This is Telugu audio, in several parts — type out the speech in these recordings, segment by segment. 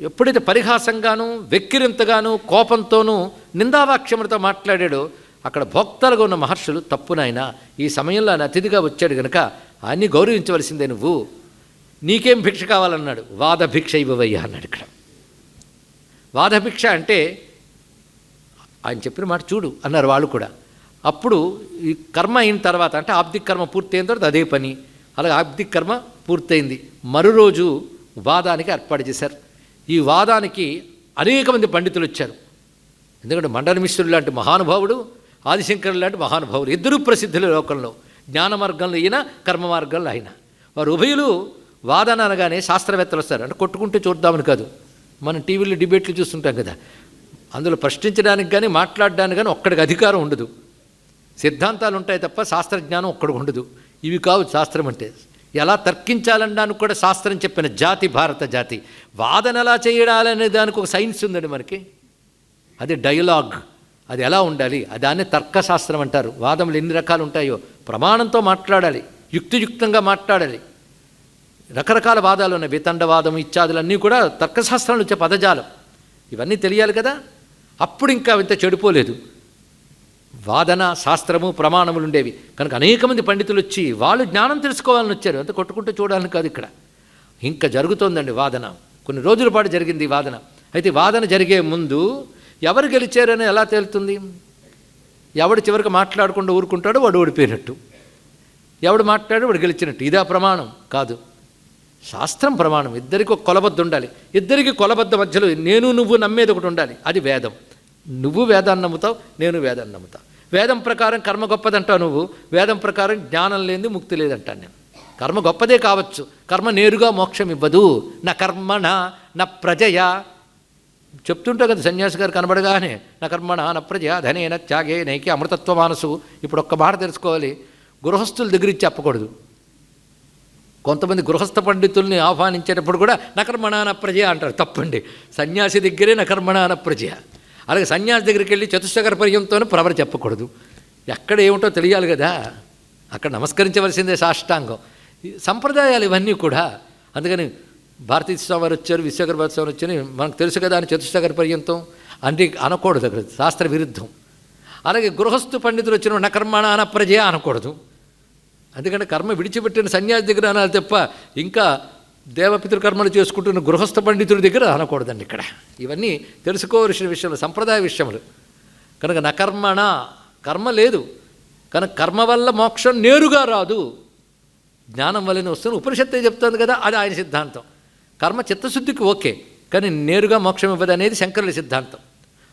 ఎప్పుడైతే పరిహాసంగాను వెక్కిరింతగాను కోపంతోనూ నిందావాక్యములతో మాట్లాడాడో అక్కడ భోక్తలుగా ఉన్న మహర్షులు తప్పునైనా ఈ సమయంలో ఆయన అతిథిగా వచ్చాడు గనక ఆయన్ని గౌరవించవలసిందే నువ్వు. నీకేం భిక్ష కావాలన్నాడు. వాద భిక్ష ఇవ్వవయ్యా అన్నాడు ఇక్కడ. వాదభిక్ష అంటే ఆయన చెప్పిన మాట చూడు అన్నారు వాళ్ళు కూడా. అప్పుడు ఈ కర్మ అయిన తర్వాత అంటే ఆబ్దిక్ కర్మ పూర్తయిన తర్వాత అదే పని. అలాగే ఆబ్దిక్ కర్మ పూర్తయింది. మరో రోజు వాదానికి ఏర్పాటు చేశారు. ఈ వాదానికి అనేక మంది పండితులు వచ్చారు. ఎందుకంటే మండల మిశ్రుడు లాంటి మహానుభావుడు ఆదిశంకరుడు లాంటి మహానుభావుడు ఇద్దరూ ప్రసిద్ధులు లోకంలో. జ్ఞాన మార్గంలో అయిన కర్మ మార్గంలో అయినా వారు ఉభయులు వాదన అనగానే శాస్త్రవేత్తలు వస్తారు. అంటే కొట్టుకుంటూ చూద్దామని కాదు. మనం టీవీలో డిబేట్లు చూస్తుంటాం కదా. అందులో ప్రశ్నించడానికి కానీ మాట్లాడడానికి కానీ ఒక్కడికి అధికారం ఉండదు. సిద్ధాంతాలు ఉంటాయి తప్ప శాస్త్రజ్ఞానం ఒక్కడికి ఉండదు. ఇవి కావు శాస్త్రం అంటే. ఎలా తర్కించాలనడానికి కూడా శాస్త్రం చెప్పిన జాతి భారత జాతి. వాదన ఎలా చేయాలనే దానికి ఒక సైన్స్ ఉందండి మనకి. అది డైలాగ్. అది ఎలా ఉండాలి? అది దాన్ని తర్కశాస్త్రం అంటారు. వాదములు ఎన్ని రకాలు ఉంటాయో ప్రమాణంతో మాట్లాడాలి. యుక్తియుక్తంగా మాట్లాడాలి. రకరకాల వాదాలు ఉన్నాయి. వితండవాదం ఇత్యాదులన్నీ కూడా తర్కశాస్త్రంలో వచ్చే పదజాలం. ఇవన్నీ తెలియాలి కదా? అప్పుడు ఇంకా ఇంత చెడిపోలేదు. వాదన శాస్త్రము ప్రమాణములు ఉండేవి. కనుక అనేక మంది పండితులు వచ్చి వాళ్ళు జ్ఞానం తెలుసుకోవాలని వచ్చారు. అంత కొట్టుకుంటూ చూడాలని కాదు ఇక్కడ. ఇంకా జరుగుతోందండి వాదన. కొన్ని రోజుల పాటు జరిగింది ఈ వాదన. అయితే వాదన జరిగే ముందు ఎవరు గెలిచారని ఎలా తేలుతుంది? ఎవడు చివరికి మాట్లాడకుండా ఊరుకుంటాడో వాడు ఓడిపోయినట్టు. ఎవడు మాట్లాడో వాడు గెలిచినట్టు. ఇదా ప్రమాణం కాదు. శాస్త్రం ప్రమాణం. ఇద్దరికి ఒక కొలబద్ద ఉండాలి. ఇద్దరికి కొలబద్ద మధ్యలో నేను నువ్వు నమ్మేది ఒకటి ఉండాలి. అది వేదం. నువ్వు వేదాన్ని నమ్ముతావు నేను వేదాన్ని నమ్ముతావు వేదం ప్రకారం కర్మ గొప్పదంటావు నువ్వు వేదం ప్రకారం జ్ఞానం లేనిది ముక్తి లేదంటాను నేను. కర్మ గొప్పదే కావచ్చు కర్మ నేరుగా మోక్షం ఇవ్వదు. నా కర్మణ నా ప్రజయ. చెప్తుంటా కదా సన్యాసి గారు కనబడగానే నా కర్మణ నా ప్రజ ధనేన త్యాగే నైకి అమృతత్వ మానసు. ఇప్పుడు ఒక్క మాట తెలుసుకోవాలి గృహస్థుల దగ్గర ఇచ్చి చెప్పకూడదు. కొంతమంది గృహస్థ పండితుల్ని ఆహ్వానించేటప్పుడు కూడా నకర్మణాన ప్రజ అంటారు. తప్పండి. సన్యాసి దగ్గరే నకర్మణాన ప్రజ అలాగే సన్యాసి దగ్గరికి వెళ్ళి చతుష్టకర పర్యంతోనే ప్రవర చెప్పకూడదు. ఎక్కడ ఏమిటో తెలియాలి కదా. అక్కడ నమస్కరించవలసిందే సాష్టాంగం. సంప్రదాయాలు ఇవన్నీ కూడా అందుకని భారతీయ స్వామి వారు వచ్చారు విశ్వకర స్వామి వచ్చారు మనకు తెలుసు కదా అని చతుష్టకర పర్యంతం. అంటే అనకూడదు అక్కడ శాస్త్ర విరుద్ధం. అలాగే గృహస్థు పండితులు వచ్చిన నకర్మణాన అనప్రజయ అనకూడదు. ఎందుకంటే కర్మ విడిచిపెట్టిన సన్యాసి దగ్గర అనాలి తప్ప ఇంకా దేవపితృ కర్మలు చేసుకుంటున్న గృహస్థ పండితుడి దగ్గర అనకూడదండి ఇక్కడ. ఇవన్నీ తెలుసుకోవలసిన విషయాలు సంప్రదాయ విషయములు. కనుక నకర్మణ కర్మ లేదు. కనుక కర్మ వల్ల మోక్షం నేరుగా రాదు. జ్ఞానం వల్లనే వస్తుంది. ఉపనిషత్తే చెప్తుంది కదా? అది ఆయన సిద్ధాంతం. కర్మ చిత్తశుద్ధికి ఓకే కానీ నేరుగా మోక్షం ఇవ్వదు అనేది శంకరుల సిద్ధాంతం.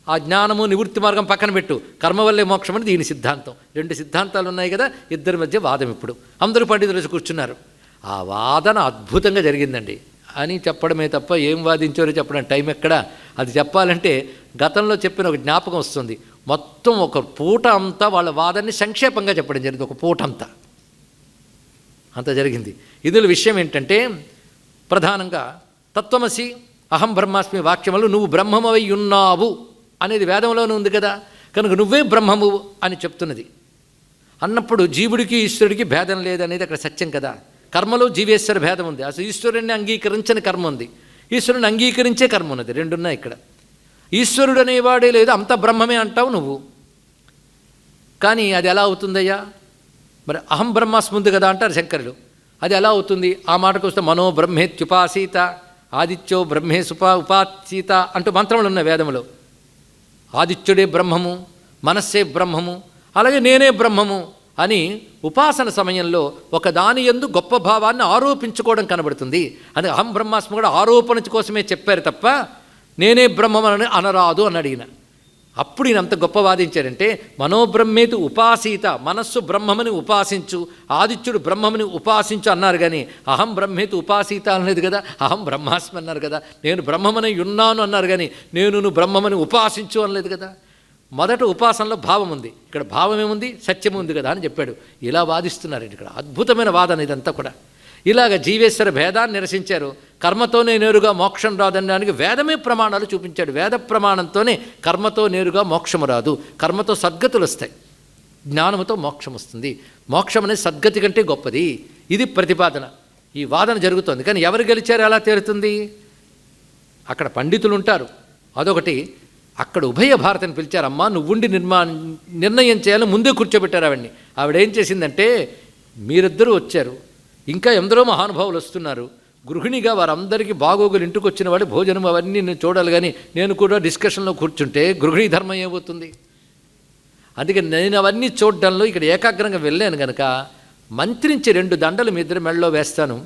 ఆ జ్ఞానము నివృత్తి మార్గం పక్కన పెట్టు. కర్మ వల్లే మోక్షం అని దీని సిద్ధాంతం. రెండు సిద్ధాంతాలు ఉన్నాయి కదా? ఇద్దరి మధ్య వాదం ఇప్పుడు. అందరూ పండితులు కూర్చున్నారు. ఆ వాదన అద్భుతంగా జరిగిందండి. అని చెప్పడమే తప్ప ఏం వాదించారో చెప్పడం టైం ఎక్కడ? అది చెప్పాలంటే గతంలో చెప్పిన ఒక జ్ఞాపకం వస్తుంది. మొత్తం ఒక పూట అంతా వాళ్ళ వాదాన్ని సంక్షేపంగా చెప్పడం జరిగింది ఒక పూట అంతా. అంత జరిగింది. ఇందులో విషయం ఏంటంటే ప్రధానంగా తత్వమసి అహం బ్రహ్మాస్మి వాక్యములు నువ్వు బ్రహ్మమై ఉన్నావు అనేది వేదంలోనే ఉంది కదా. కనుక నువ్వే బ్రహ్మము అని చెప్తున్నది. అన్నప్పుడు జీవుడికి ఈశ్వరుడికి భేదం లేదనేది అక్కడ సత్యం కదా. కర్మలో జీవేశ్వర భేదం ఉంది. అసలు ఈశ్వరుణ్ణి అంగీకరించని కర్మ ఉంది. ఈశ్వరుని అంగీకరించే కర్మ ఉన్నది. రెండున్నాయి ఇక్కడ. ఈశ్వరుడు అనేవాడే లేదు అంత బ్రహ్మమే అంటావు నువ్వు. కానీ అది ఎలా అవుతుందయ్యా? మరి అహం బ్రహ్మాస్ముంది కదా అంటారు శంకరులు. అది ఎలా అవుతుంది? ఆ మాటకు వస్తే మనో బ్రహ్మేత్యుపాసీత ఆదిత్యో బ్రహ్మే సుపా ఉపాసీత అంటూ మంత్రములు ఉన్నాయి వేదములో. ఆదిత్యుడే బ్రహ్మము మనస్సే బ్రహ్మము అలాగే నేనే బ్రహ్మము. అని ఉపాసన సమయంలో ఒక దాని ఎందు గొప్ప భావాన్ని ఆరోపించుకోవడం కనబడుతుంది. అని అహం బ్రహ్మాస్మి కూడా ఆరోపణ కోసమే చెప్పారు తప్ప నేనే బ్రహ్మమని అనరాదు అని అడిగిన. అప్పుడు ఈయన అంత గొప్ప వాదించారంటే మనోబ్రహ్మేతు ఉపాసీత మనస్సు బ్రహ్మమని ఉపాసించు ఆదిత్యుడు బ్రహ్మమని ఉపాసించు అన్నారు కానీ అహం బ్రహ్మేతు ఉపాసీత అనలేదు కదా అహం బ్రహ్మాస్మి అన్నారు కదా నేను బ్రహ్మమని ఉన్నాను అన్నారు కానీ నేను నువ్వు బ్రహ్మమని ఉపాసించు అనలేదు కదా. మొదట ఉపాసనలో భావం ఉంది. ఇక్కడ భావం ఏముంది? సత్యం ఉంది కదా అని చెప్పాడు. ఇలా వాదిస్తున్నారు ఇక్కడ. అద్భుతమైన వాదన ఇదంతా కూడా. ఇలాగ జీవేశ్వర భేదాన్ని నిరసించారు. కర్మతోనే నేరుగా మోక్షం రాదనడానికి వేదమే ప్రమాణాలు చూపించాడు. వేద ప్రమాణంతోనే కర్మతో నేరుగా మోక్షము రాదు. కర్మతో సద్గతులు వస్తాయి. జ్ఞానముతో మోక్షం వస్తుంది. మోక్షం అనేది సద్గతి కంటే గొప్పది. ఇది ప్రతిపాదన. ఈ వాదన జరుగుతోంది. కానీ ఎవరు గెలిచారు? ఎలా తేలుతుంది? అక్కడ పండితులు ఉంటారు. అదొకటి. అక్కడ ఉభయ భారతిని పిలిచారమ్మా నువ్వుండి నిర్మా నిర్ణయం చేయాలని ముందే కూర్చోబెట్టారు ఆవిడ్ని. ఆవిడ ఏం చేసిందంటే మీరిద్దరూ వచ్చారు ఇంకా ఎందరో మహానుభావులు వస్తున్నారు. గృహిణిగా వారందరికీ బాగోగులు ఇంటికి వచ్చిన వాడు భోజనం అవన్నీ నేను చూడాలి కానీ నేను కూడా డిస్కషన్లో కూర్చుంటే గృహిణి ధర్మం ఏమవుతుంది? అందుకే నేను అవన్నీ చూడడంలో ఇక్కడ ఏకాగ్రంగా వెళ్ళాను కనుక మంత్రించి రెండు దండలు మీ ఇద్దరు మెడలో వేస్తాను.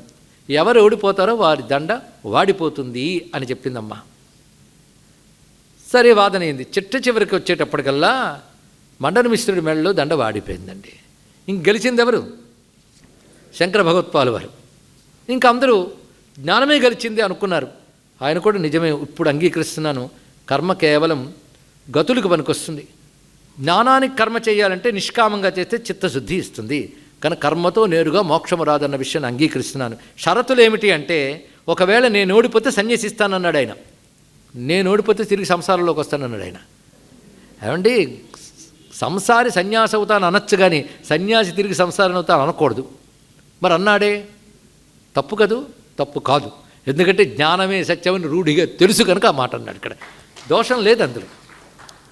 ఎవరు ఓడిపోతారో వారి దండ వాడిపోతుంది అని చెప్పిందమ్మా. సరే వాదనైంది చిట్ట చివరికి వచ్చేటప్పటికల్లా మండన మిశ్రుడి మెడలో దండ వాడిపోయిందండి. ఇంక గెలిచింది ఎవరు? శంకర భగవత్పాలు వారు. ఇంక అందరూ జ్ఞానమే గెలిచింది అనుకున్నారు. ఆయన కూడా నిజమే ఇప్పుడు అంగీకరిస్తున్నాను. కర్మ కేవలం గతులకు పనికొస్తుంది. జ్ఞానానికి కర్మ చేయాలంటే నిష్కామంగా చేస్తే చిత్తశుద్ధి ఇస్తుంది. కానీ కర్మతో నేరుగా మోక్షము రాదన్న విషయాన్ని అంగీకరిస్తున్నాను. షరతులు ఏమిటి అంటే ఒకవేళ నేను ఓడిపోతే సన్యసిస్తానన్నాడు ఆయన. నేను ఓడిపోతే తిరిగి సంసారంలోకి వస్తానన్నాడు ఆయన. ఏమండి? సంసారి సన్యాసి అవుతాను అనొచ్చు కానీ సన్యాసి తిరిగి సంసారం అవుతాను అనకూడదు. మరి అన్నాడే తప్పు కదూ? తప్పు కాదు. ఎందుకంటే జ్ఞానమే సత్యమని రూఢిగా తెలుసు కనుక ఆ మాట అన్నాడు ఇక్కడ. దోషం లేదు అందులో.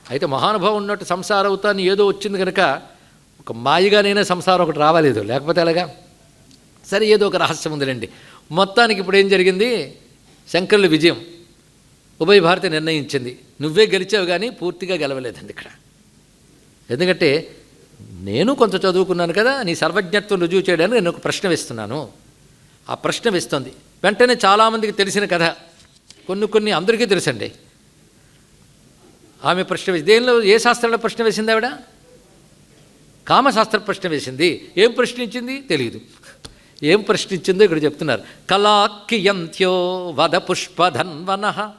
అయితే మహానుభావం ఉన్నట్టు సంసారం అవుతాను ఏదో వచ్చింది కనుక ఒక మాయగానైనా సంసారం ఒకటి రావాలేదు లేకపోతే ఎలాగా? సరే ఏదో ఒక రహస్యం ఉందిలేండి. మొత్తానికి ఇప్పుడు ఏం జరిగింది? శంకరుల విజయం. ఉభయ భారతి నిర్ణయించింది. నువ్వే గెలిచావు కానీ పూర్తిగా గెలవలేదండి ఇక్కడ. ఎందుకంటే నేను కొంత చదువుకున్నాను కదా నీ సర్వజ్ఞత్వం రుజువు చేయడానికి నేను ఒక ప్రశ్న వేస్తున్నాను. ఆ ప్రశ్న వేస్తుంది. వెంటనే చాలామందికి తెలిసిన కథ. కొన్ని కొన్ని అందరికీ తెలుసండి. ఆమె ప్రశ్న వేసి దేనిలో ఏ శాస్త్రంలో ప్రశ్న వేసింది ఆవిడ? కామశాస్త్ర ప్రశ్న వేసింది. ఏం ప్రశ్నించింది? తెలియదు ఏం ప్రశ్నించిందో ఇక్కడ చెప్తున్నారు. కళాకియంత్యో వద పుష్పధన్వన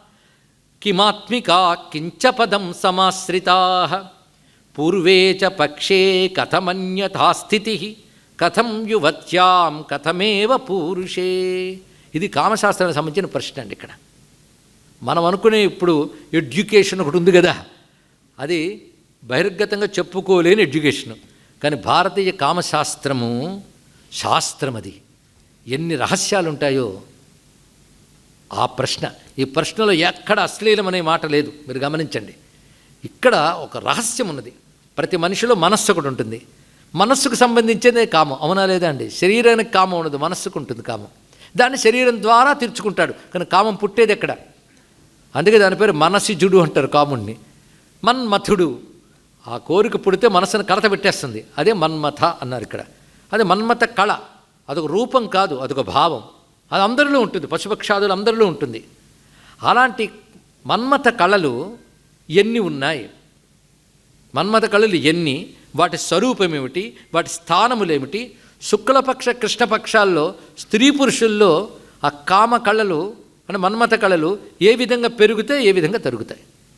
కిమాత్మికా కించ పదం సమాశ్రితా పూర్వే చ పక్షే కథమన్యథాస్థితి కథం యువత్యాం కథమేవ పూరుషే ఇది కామశాస్త్రానికి సంబంధించిన ప్రశ్న అండి ఇక్కడ. మనం అనుకునే ఇప్పుడు ఎడ్యుకేషన్ ఒకటి ఉంది కదా. అది బహిర్గతంగా చెప్పుకోలేని ఎడ్యుకేషన్. కానీ భారతీయ కామశాస్త్రము శాస్త్రం అది ఎన్ని రహస్యాలు ఉంటాయో ఆ ప్రశ్న. ఈ ప్రశ్నలో ఎక్కడ అశ్లీలం అనే మాట లేదు. మీరు గమనించండి. ఇక్కడ ఒక రహస్యం ఉన్నది. ప్రతి మనిషిలో మనస్సు ఒకటి ఉంటుంది. మనస్సుకు సంబంధించేదే కామం. అవునా లేదా అండి? శరీరానికి కామం ఉండదు మనస్సుకు ఉంటుంది కామం. దాన్ని శరీరం ద్వారా తీర్చుకుంటాడు. కానీ కామం పుట్టేది ఎక్కడ? అందుకే దాని పేరు మనసిజుడు అంటారు కాముణ్ణి. మన్మథుడు. ఆ కోరిక పుడితే మనసును కలత పెట్టేస్తుంది. అదే మన్మథ అన్నారు ఇక్కడ. అదే మన్మథ కళ. అదొక రూపం కాదు. అదొక భావం. అది అందరిలో ఉంటుంది పశుపక్షాదులు అందరిలో ఉంటుంది. అలాంటి మన్మథ కళలు ఎన్ని ఉన్నాయి? మన్మథ కళలు ఎన్ని? వాటి స్వరూపం ఏమిటి వాటి స్థానములేమిటి? శుక్లపక్ష కృష్ణపక్షాల్లో స్త్రీ పురుషుల్లో ఆ కామ కళలు అంటే మన్మథ కళలు ఏ విధంగా పెరుగుతాయి ఏ విధంగా తరుగుతాయి?